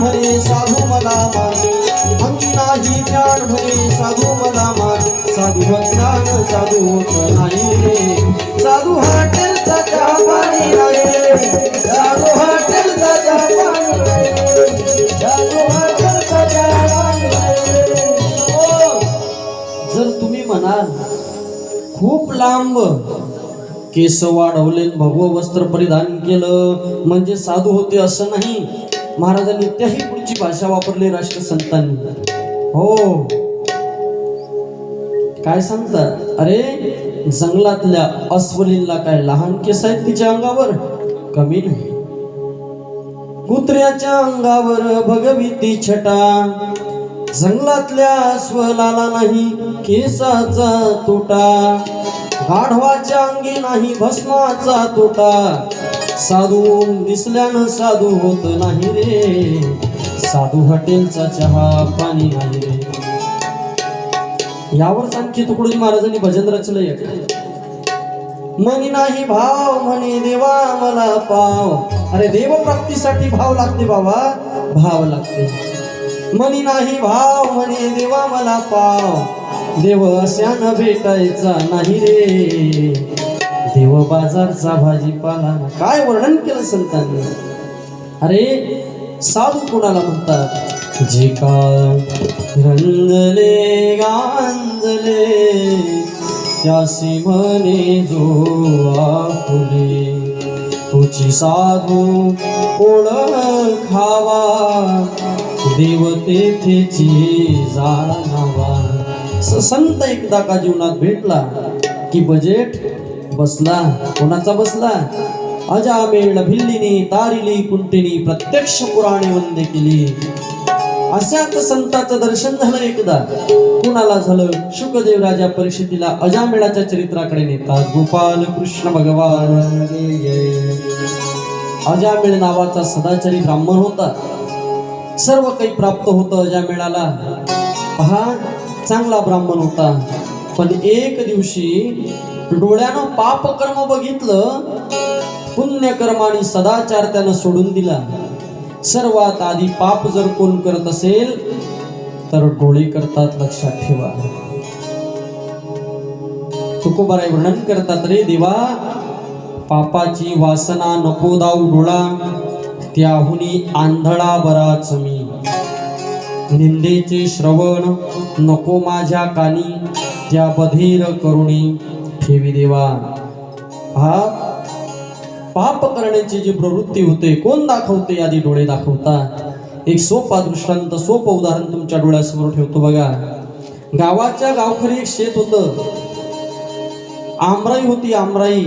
भरे साधू मला मान अंगी नाही ज्ञान भरे साधू मला मान साधू ज्ञान साधू होत नाही म्हणाल खूप लांब केस वाढवले भगव वस्त्र परिधान केलं म्हणजे साधू होते असं नाही. महाराजांनी त्याही पुढची भाषा वापरली राष्ट्रसंतांनी हो. काय सांगतात? अरे जंगलातल्या अस्वलींला काय लहान केस आहेत तिच्या अंगावर? कमी नाही. कुत्र्याच्या अंगावर भगवी ती छटा. जंगलातल्या स्वलाला नाही केसाचा तोटा. गाढवाच्या अंगी नाही भस्माचा तोटा. साधू दिसल्यानं साधू होत नाही रे. साधू हॉटेलचा चहा पाणी नाही रे. यावर आणखी तुकडोजी महाराजांनी भजन रचलंय. मनी नाही भाव म्हणे देवा मला पाव. अरे देवप्राप्तीसाठी भाव लागते बाबा. भाव लागते. मनी नाही भाव म्हणे देवा मला पाव. देव अशान भेटायचा नाही रे. देव बाजारचा भाजीपाला. काय वर्णन केलं संतांनी? अरे साधू कोणाला म्हणतात? जे का रंगले गांजले त्यासी म्हणे जो आपुले. तुझी साधू ओळखावा देव तेथेची जाणावा संत एकदा का जीवनात भेटला की बजेट बसला कोणाचा बसला? अजामेळ भिल्लीनी तारिली कुंटिनी प्रत्यक्ष पुराणे वंदे केली. अशाच संताचं दर्शन झालं एकदा. कुणाला झालं? शुकदेव राजा परिषदेला अजामेळाच्या चरित्राकडे नेतात. गोपाल कृष्ण भगवान. अजामेळ नावाचा सदाचारी ब्राह्मण होता. सर्व काही प्राप्त होतं ज्या मेळाला. हा चांगला ब्राह्मण होता. पण एक दिवशी डोळ्यानं पाप कर्म बघितलं पुण्यकर्म आणि सदाचार त्यानं सोडून दिला. सर्वात आधी पाप जर कोण करत असेल तर डोळे करतात लक्षात ठेवा. तुकोबाराय वर्णन करतात रे देवा पापाची वासना नको दाऊ डोळा. त्याहुनी आंधळा बराच मी. निंदेचे श्रवण नको माझ्या कानी त्या बधीर करुणी ठेवी देवा. हा? पाप करण्याची जी प्रवृत्ती होते कोण दाखवते आधी डोळे दाखवता? एक सोपा दृष्टांत सोपं उदाहरण तुमच्या डोळ्यासमोर ठेवतो बघा. गावाच्या गावखरी एक शेत होतं. आमराई होती आमराई.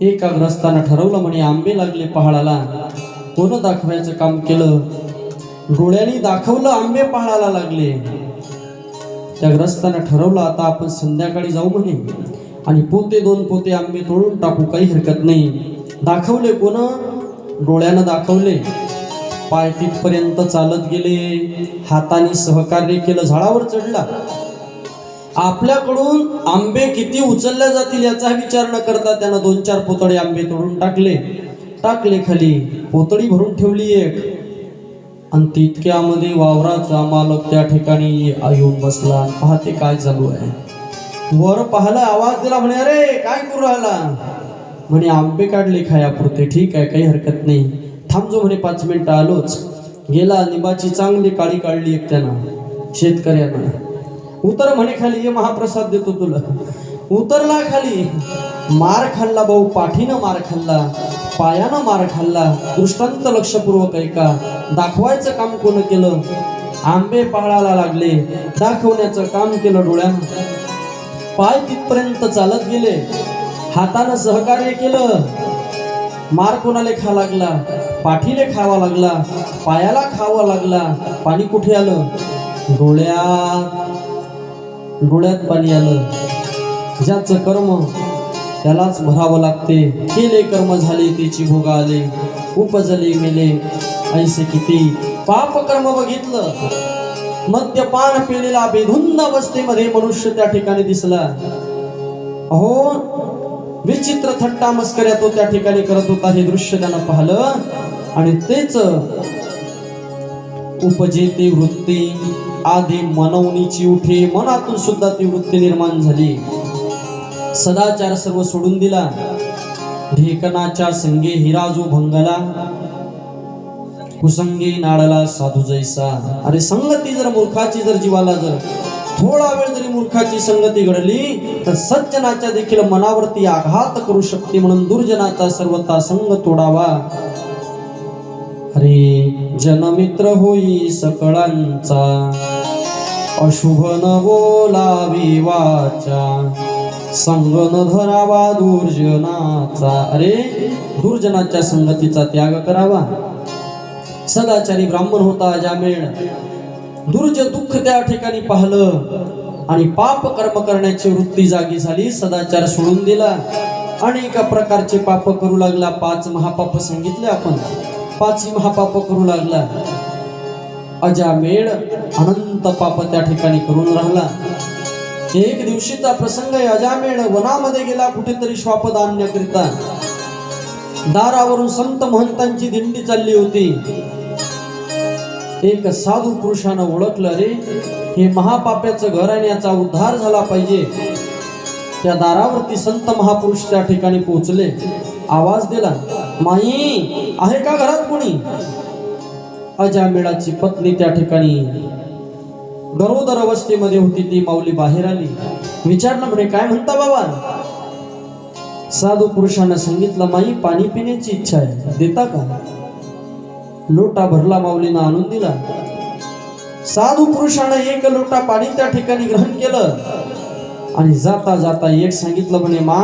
एका ग्रस्तानं ठरवलं म्हणे आंबे लागले पहाडाला. कोण दाखवायचं काम केलं? डोळ्यांनी दाखवलं आंबे पहाडाला लागले. त्या ग्रस्तानं ठरवलं आता आपण संध्याकाळी जाऊ म्हणे. आणि पोते दोन पोते आंबे तोडून टाकू काही हरकत नाही. दाखवले कोण? डोळ्यानं दाखवले. पाय तिथपर्यंत चालत गेले. हाताने सहकार्य केलं झाडावर चढला. आपल्याकडून आंबे किती उचलल्या जातील याचा विचार न करता त्यानं दोन चार पोतळे आंबे तोडून टाकले. टाकले खाली. पोतळी भरून ठेवली एक. आणि तितक्यामध्ये वावराचा मालक त्या ठिकाणी येऊन बसला पाहते काय चालू आहे. वर पाहिला आवाज दिला म्हणे अरे काय करू राहिला? म्हणे आंबे काढले खायापुरते ठीक आहे काही हरकत नाही. थांबजो म्हणे पाच मिनिटं आलोच. गेला निबाची चांगली काळी काढली एक त्यानं शेतकऱ्यानं. उतर म्हणे खाली ये महाप्रसाद देतो तुला. उतरला खाली मार खाल्ला भाऊ पाठीनं मार खाल्ला पायानं मार खाल्ला दृष्टांत लक्षपूर्वक ऐका. दाखवायचं काम कोण केलं? आंबे पाळायला लागले. दाखवण्याचं काम केलं डोळ्यानं. पाय तिथपर्यंत चालत गेले. हातानं सहकार्य केलं. मार कोणाला खा लागला? पाठीले खावा लागला. पायाला खावा लागला. पाणी कुठे आलं? डोळ्यात. डोळ्यात पाणी आलं. ज्याचं कर्म त्यालाच भरावं लागते. केले कर्म झाले त्याची भोगा आले. उपजले मेले. ऐसे किती पाप कर्म बघितलं. मद्यपान पिलेला बेधुंद अवस्थेमध्ये मनुष्य त्या ठिकाणी दिसला. अहो विचित्र थट्टा मस्कऱ्या तो त्या ठिकाणी करत होता हे दृश्य त्यानं पाहिलं. आणि तेच उपजेते वृत्ती. आधी मनवणीची उठे मनातून सुद्धा ती वृत्ती निर्माण झाली. सदाचार सर्व सोडून दिला. ढेकणाच्या संगे हिराजू भंगला. कुसंगी नाळला साधू जैसा. अरे संगती जर मूर्खाची जर जीवाला जर थोडा वेळ जरी मूर्खाची संगती घडली तर सज्जनाच्या देखील मनावरती आघात करू शकते म्हणून दुर्जनाचा सर्वता संग तोडावा. अरे जनमित्र होई सकळांचा. अशुभ न बोलावी वाचा. संगन धरावा दुर्जनाचा. अरे दुर्जनाच्या संगतीचा त्याग करावा. सदाचारी ब्राह्मण होता जामेळ. दुर्ज दुःख त्या ठिकाणी पाहलं आणि पाप कर्म करण्याची वृत्ती जागी झाली सदाचार सोडून दिला. अनेक प्रकारचे पाप करू लागला पाच महापाप सांगितले आपण. पाचवी महापाप करू लागला. अजामेळ अनंत पाप त्या ठिकाणी करून राहिला. एक दिवशीचा प्रसंग आहे अजामेळ वनामध्ये गेला कुठेतरी श्वापदान्यकरिता. दारावरून संत महंतांची दिंडी चालली होती. एक साधू पुरुषानं ओळखलं रे हे महापाप्याचं घर आणि याचा उद्धार झाला पाहिजे. त्या दारावरती संत महापुरुष त्या ठिकाणी पोहोचले. आवाज दिला माई आहे का घरात कोणी? अजामिळाची पत्नी त्या ठिकाणी गरोदर अवस्थेमध्ये होती ती माऊली बाहेर आली. विचारलं म्हणे काय म्हणता बाबा? साधू पुरुषानं सांगितलं माई पाणी पिण्याची इच्छा आहे देता का? लोटा भरला माऊलीनं आणून दिला. साधू पुरुषानं एक लोटा पाणी त्या ठिकाणी ग्रहण केलं. आणि जाता जाता एक सांगितलं म्हणे मा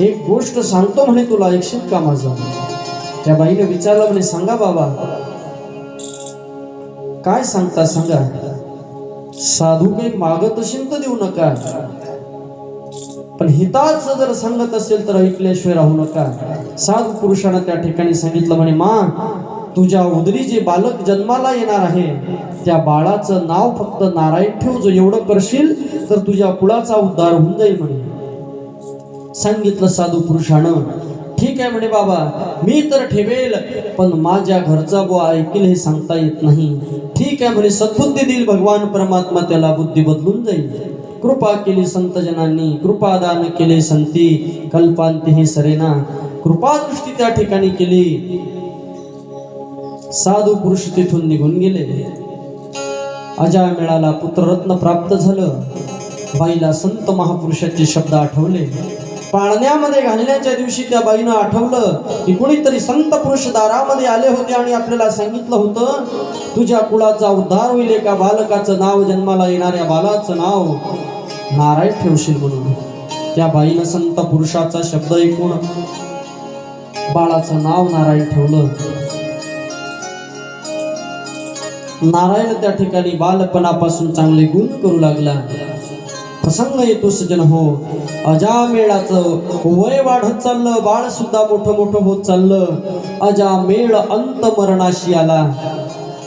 एक गोष्ट सांगतो म्हणे तुला एक शिक्का माझा. त्या बाईने विचारलं म्हणे सांगा बाबा काय सांगता सांगा? साधू काही मागत असेल तर देऊ नका. पण हिताच जर सांगत असेल तर ऐकल्याशिवाय राहू नका. साधू पुरुषानं त्या ठिकाणी सांगितलं म्हणे मा तुझ्या उदरी जे बालक जन्माला येणार आहे त्या बाळाचं नाव फक्त नारायण ठेव जो एवढं करशील तर तुझ्या कुळाचा उद्धार होऊन जाईल म्हणे. सांगितलं साधू पुरुषानं ठीक आहे म्हणे बाबा मी तर ठेवेल पण माझ्या घरचा बुवा ऐकेल हे सांगता येत नाही. ठीक आहे म्हणे सद्बुद्धी देईल भगवान परमात्मा त्याला बुद्धी बदलून जाईल. कृपा केली संतजनांनी कृपादान केले संती कल्पांती सरेना. कृपादृष्टी त्या ठिकाणी केली साधू पुरुष तिथून निघून गेले. अजामेळाला पुत्ररत्न प्राप्त झालं. बाईला संत महापुरुषाचे शब्द आठवले. पाळण्यामध्ये घालण्याच्या दिवशी त्या बाईनं आठवलं की कुणीतरी संत पुरुष दारामध्ये आले होते आणि आपल्याला सांगितलं होतं तुझ्या कुळाचा उद्धार होईल एका बालकाचं नाव जन्माला येणाऱ्या बालाचं नाव नारायण ठेवशील म्हणून. त्या बाईनं संत पुरुषाचा शब्द ऐकून बाळाचं नाव नारायण ठेवलं. नारायण त्या ठिकाणी बालपणापासून चांगले गुण करू लागला. प्रसंग येतो सजन हो. अजामेळाचं वय वाढत चाललं बाळ सुद्धा मोठं मोठं होत चाललं. अजामेळ अंत मरणाशी आला.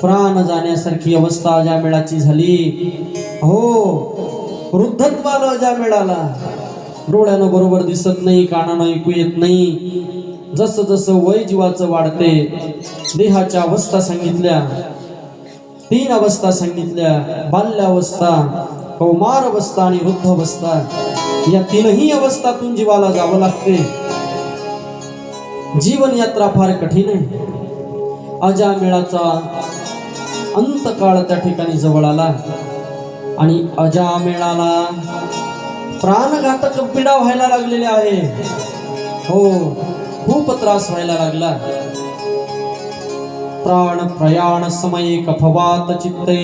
प्राण जाण्यासारखी अवस्था अजामेळाची झाली. हो वृद्धत्वाला अजामेळाला डोळ्यानं बरोबर दिसत नाही कानानं ऐकू येत नाही. जसं जसं वय जीवाचं वाढते देहाच्या अवस्था सांगितल्या. तीन अवस्था सांगितल्या. बाल्यावस्था कौमार अवस्था आणि वृद्ध अवस्था या तीनही अवस्थातून जीवाला जावं लागते. जीवन यात्रा फार कठीण आहे. अजामेळाचा अंतकाळ त्या ठिकाणी जवळ आला. आणि अजामेळाला प्राणघातक पीडा व्हायला लागलेल्या आहे. हो खूप त्रास व्हायला लागला. प्राण प्रयाण समये कफवात चित्ते.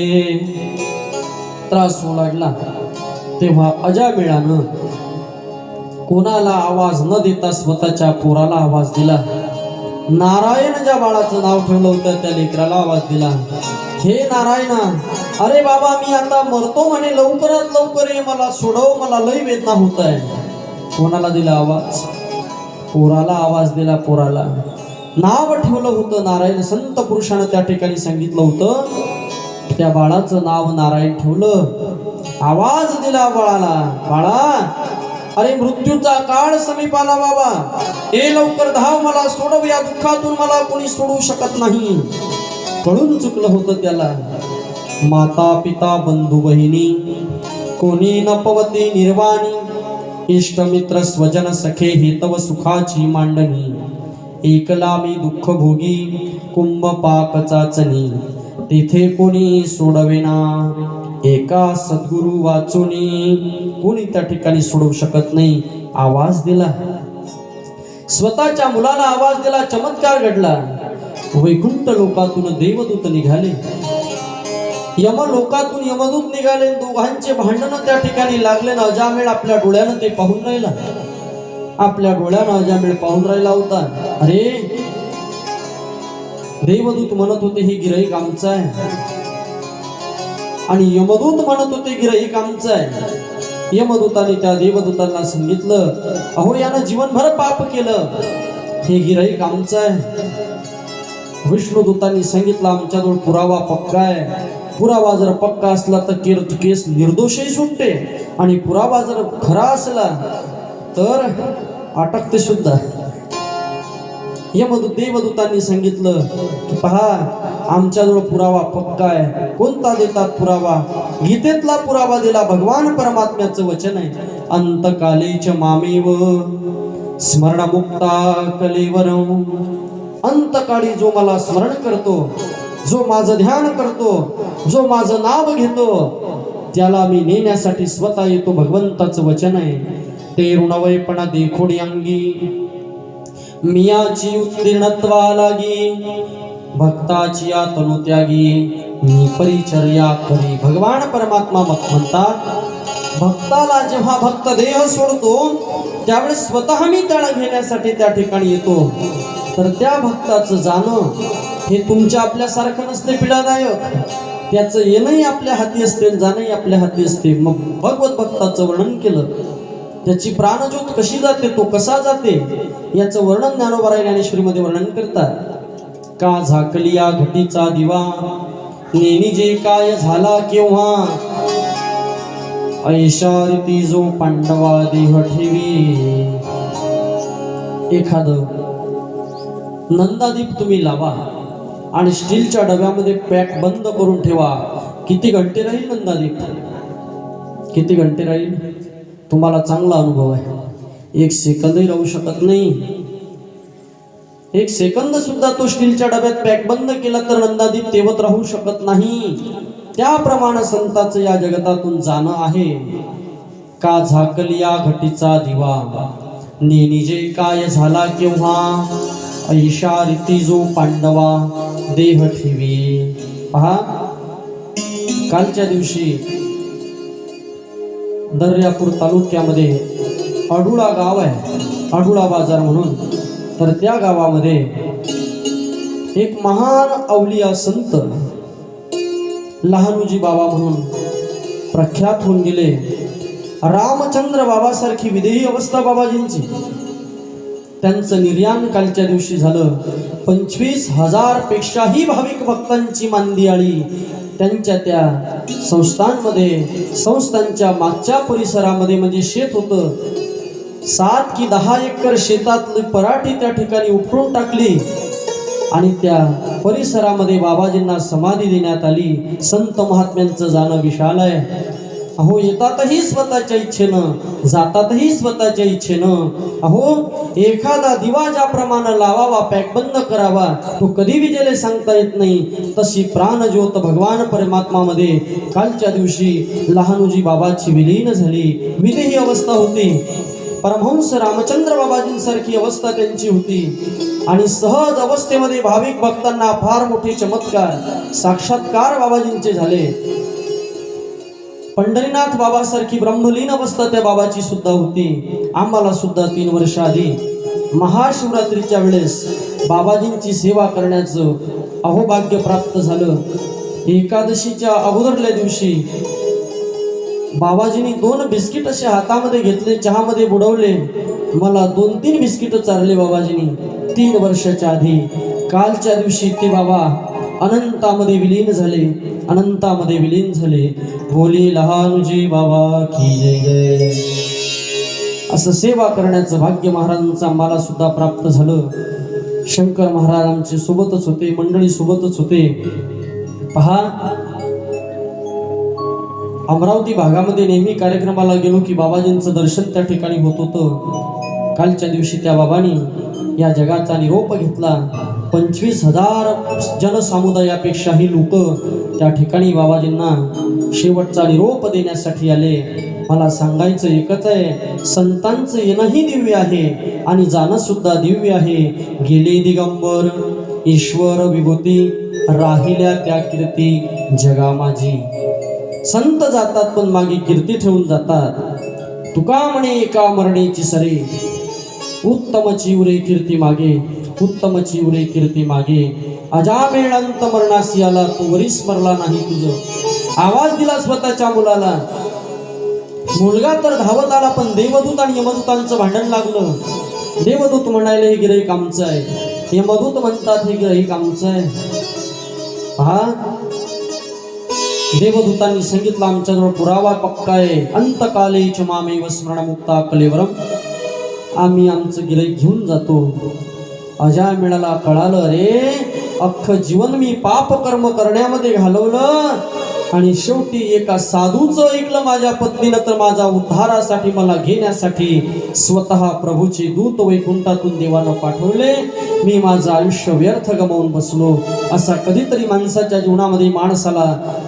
त्रास ओलाडला तेव्हा अजामिळानं कोणाला आवाज न देता स्वतःच्या पोराला आवाज दिला. नारायण ज्या बाळाचं नाव ठेवलं होतं त्या लेकराला आवाज दिला. हे नारायणा अरे बाबा मी आता मरतो म्हणे लवकरात लवकर ये मला सोडव मला लय वेदना होत आहे. कोणाला दिला आवाज? पोराला आवाज दिला पोराला. नाव ठेवलं होतं नारायण संत पुरुषानं त्या ठिकाणी सांगितलं होतं. त्या बाळाचं नाव नारायण ठेवलं. आवाज दिला बाळाला. बाळा अरे मृत्यूचा काळ समीप आला बाबा. ए लवकर धाव मला सोडव या दुःखातून मला कोणी सोडू शकत नाही. कळून चुकलं होतं त्याला. माता पिता बंधू बहिणी कोणी न पवती निर्वाणी इष्टमित्र स्वजन सखे हेतव सुखाची मांडणी. एकला मी दुःख भोगी कुंभ पाक चाचणी तेथे कोणी सोडवेना. एका सद्गुरु वाचूनी कोणी त्या ठिकाणी सोडवू शकत नाही. आवाज दिला. स्वतःच्या मुलाला आवाज दिला. चमत्कार घडला. वैकुंठ लोकातून देवदूत निघाले. यम लोकातून यमदूत निघाले. दोघांचे भांडण त्या ठिकाणी लागले. ना अजामेळ आपल्या डोळ्यानं ते पाहून राहिला. आपल्या डोळ्यानं अजामेळ पाहून राहिला होता. अरे देवदूत म्हणत होते हे गिराईक आमचं आहे. आणि यमदूत म्हणत होते गिराईक आमचं आहे. यमदूताने त्या देवदूतांना सांगितलं अहो यानं जीवनभर पाप केलं. हे गिराईक आमचं आहे. विष्णुदूतांनी सांगितलं आमच्याजवळ पुरावा पक्का आहे. पुरावा जर पक्का असला तर केर- केस निर्दोषही सुटते. आणि पुरावा जर खरा असला तर अटकते सुद्धा यमदूत देवदूतांनी सांगितलं की पहा आमच्याजवळ पुरावा पक्का आहे. कोणता देतात पुरावा? गीतेतला पुरावा दिला भगवान परमात्म्याचं वचन आहे. अंतकालेच मामेव स्मरणमुक्ता कलेवर अंतकाळी जो मला स्मरण करतो जो माझं ध्यान करतो जो माझं नाव घेतो त्याला मी नेण्यासाठी स्वतः येतो भगवंताचं वचन आहे. ते ऋणवयपणा देखोडी अंगी. मियाची उत्तीर्णत्वा लागी. भक्ताची आतनु त्यागी. मी परिचर्या करी. भगवान परमात्मा मत म्हणतात भक्ताला जेव्हा भक्त देह सोडतो त्यावेळेस स्वतः मी त्याला घेण्यासाठी त्या ठिकाणी येतो. तर त्या भक्ताचं जाणं हे तुमच्या आपल्यासारखं नसते पीडादायक. त्याचं येणंही आपल्या हाती असते जाणंही आपल्या हाती असते. मग भगवत भक्ताचं वर्णन केलं. त्याची प्राणज्योत कशी जाते तो कसा जाते याचं वर्णन ज्ञानोबराय ज्ञानेश्वरीमध्ये वर्णन करतात. का झाकली या घटीचा दिवा नेणी जे काय झाला केव्हा? ऐशारती जो पांडवा देह ठेवी. एखाद नंदादीप तुम्ही लावा आणि स्टीलच्या डब्यामध्ये पॅक बंद करून ठेवा. किती घंटे राहील नंदादीप? किती घंटे राहील? तुम्हाला चांगला अनुभव आहे. एक सेकंदही राहू शकत नाही. एक सेकंद सुद्धा तो स्टीलच्या डब्यात पॅक बंद केला तर नंदादीप तेवत राहू शकत नाही. त्याप्रमाणे संताचं या जगतातून जाणं आहे. का झाकली या घटीचा दिवा? नेनी जे काय झाला केव्हा? ऐशा रीती जो पांडवा देह ठेवी. पहा. कालच्या दिवशी दर्यापूर तालुक्यामध्ये अडुळा गाव आहे. अडुळा बाजार म्हणून. तर त्या गावामध्ये एक महान अवलिया संत लहानुजी बाबा म्हणून प्रख्यात होऊन गेले. रामचंद्र बाबासारखी विदेही अवस्था बाबाजींची. त्यांचं निर्याण कालच्या दिवशी झालं. पंचवीस हजार पेक्षाही भाविक भक्तांची मांदी आली. त्यांच्या त्या संस्थांमध्ये संस्थांच्या मागच्या परिसरामध्ये म्हणजे शेत होतं. सात की दहा एकर शेतातली पराठी त्या ठिकाणी उपटून टाकली. आणि त्या परिसरामध्ये बाबाजींना समाधी देण्यात आली. संत महात्म्यांचं जाणं विशाल आहे. अहो येतातही स्वतःच्या इच्छेनं जातातही स्वतःच्या इच्छेनं. अहो एखादा दिवा ज्याप्रमाणे लावावा पॅक बंद करावा तो कधी विजेले सांगता येत नाही. तशी प्राणज्योत भगवान परमात्मामध्ये. कालच्या दिवशी लहानुजी बाबाची विलीन झाली. विदेही अवस्था होती. परमहंस रामचंद्र बाबाजींसारखी अवस्था त्यांची होती. आणि सहज अवस्थेमध्ये भाविक भक्तांना फार मोठे चमत्कार साक्षात्कार बाबाजींचे झाले. पंढरीनाथ बाबासारखी ब्रह्मलीन अवस्था त्या बाबाची सुद्धा होती. आम्हाला सुद्धा तीन वर्ष आधी महाशिवरात्रीच्या वेळेस बाबाजींची सेवा करण्याचं अहोभाग्य प्राप्त झालं. एकादशीच्या अगोदरल्या दिवशी बाबाजींनी दोन बिस्किट असे हातामध्ये घेतले चहामध्ये बुडवले. मला दोन तीन बिस्किट चारले बाबाजींनी. तीन वर्षाच्या आधी कालच्या दिवशी ते बाबा अनंतामध्ये विलीन झाले अनंतामध्ये विलीन झाले. बोली लहानुजी बाबा की जय. असं सेवा करण्याचं भाग्य महाराजांचं आम्हाला सुद्धा प्राप्त झालं. शंकर महाराज आमचे सोबतच होते मंडळी सोबतच होते. पहा अमरावती भागामध्ये नेहमी कार्यक्रमाला गेलो की बाबाजींचं दर्शन त्या ठिकाणी होत होतं. कालच्या दिवशी त्या बाबांनी या जगाचा निरोप घेतला. पंचवीस हजार जनसमुदायापेक्षाही लोक त्या ठिकाणी बाबाजींना शेवटचा निरोप देण्यासाठी आले. मला सांगायचं एकच आहे संतांचं येणंही दिव्य आहे आणि जाणं सुद्धा दिव्य आहे. गेले दिगंबर ईश्वर विभूती राहिल्या त्या कीर्ती जगा माझी. संत जातात पण मागे कीर्ती ठेवून जातात. तुका म्हणे एका मरणेची सरे. उत्तम चिवरे कीर्ती मागे. उत्तम चिवरे कीर्ती मागे. अजामेळांत मरणासी आला तो वरी स्मरला नाही तुझं. आवाज दिला स्वतःच्या मुलाला. मुलगा तर धावत आला पण देवदूत आणि यमदूतांचं भांडण लागलं. देवदूत म्हणायला हे गिराईक आमचं आहे. यमदूत म्हणतात हे गिराईक आमचं आहे. हा देवदूतांनी सांगितलं आमच्याजवळ पुरावा पक्का आहे. अंतकाले चमामेव स्मरण स्मरणमुक्ता कलेवरम. आम्ही आमचं गिराईक घेऊन जातो. अजा मिळाला कळालं रे अख्खं जीवन मी पाप कर्म करण्यामध्ये घालवलं आणि शेवटी एका साधूचं ऐकलं माझ्या पत्नीनं तर माझा उद्धारासाठी मला घेण्यासाठी स्वतः प्रभूचे दूत वैकुंठातून देवानं पाठवले. मी माझं आयुष्य व्यर्थ गमावून बसलो. असा कधीतरी माणसाच्या जीवनामध्ये माणसाला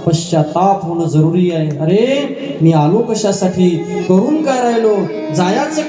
पश्चाताप होणं जरुरी आहे. अरे मी आलो कशासाठी करून काय राहिलो? जायाचं